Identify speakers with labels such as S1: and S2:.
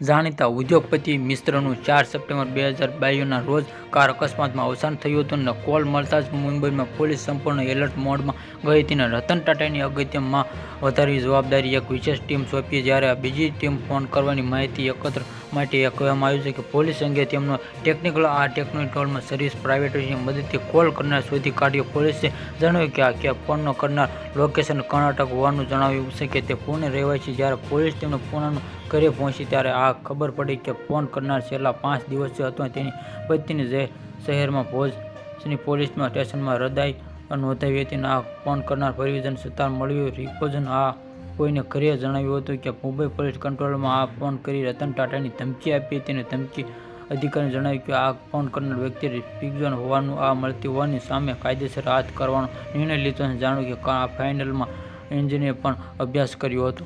S1: જાણીતા ઉદ્યોગપતિ મિશ્રનું ચાર સપ્ટેમ્બર બે હજાર બાવીસના રોજ કાર અકસ્માતમાં અવસાન થયું હતું અને કોલ મળતા જ મુંબઈમાં પોલીસ સંપૂર્ણ એલર્ટ મોડમાં ગઈ હતી અને રતન ટાટાની અગત્યમાં વધારવી જવાબદારી એક વિશેષ ટીમ સોંપી જ્યારે બીજી ટીમ ફોન કરવાની માહિતી એકત્ર માટે કહેવામાં આવ્યું છે કે પોલીસ અંગે તેમનો ટેકનિકલ આ ટેકનિકલમાં સર્વિસ પ્રાઇવેટની મદદથી કોલ કરનાર શોધી કાઢ્યો. પોલીસે જણાવ્યું કે આ કે ફોનનો કરનાર લોકેશન કર્ણાટક હોવાનું જણાવ્યું છે કે તે પુણે છે જ્યારે પોલીસ તેમને પુણેના ઘરે પહોંચી ત્યારે આ ખબર પડી કે ફોન કરનાર છેલ્લા પાંચ દિવસથી હતો તેની પત્નીને જે શહેરમાં ભોજની પોલીસમાં સ્ટેશનમાં હૃદય નોંધાવી હતી અને આ ફોન કરનાર પરિવર્તન સત્તાર મળ્યું. રિપોઝન આ કોઈને ઘરે જણાવ્યું હતું કે મુંબઈ પોલીસ કંટ્રોલમાં આ ફોન કરી રતન ટાટાની ધમકી આપી હતી અને ધમકી અધિકારીને જણાવ્યું કે આ ફોન કરનાર વ્યક્તિ પિગઝોન હોવાનું આ મળતી હોવાની સામે કાયદેસર હાથ કરવાનો નિર્ણય લીધો અને જાણ્યું કે આ ફાઇનલમાં એન્જિનિયર પણ અભ્યાસ કર્યો હતો.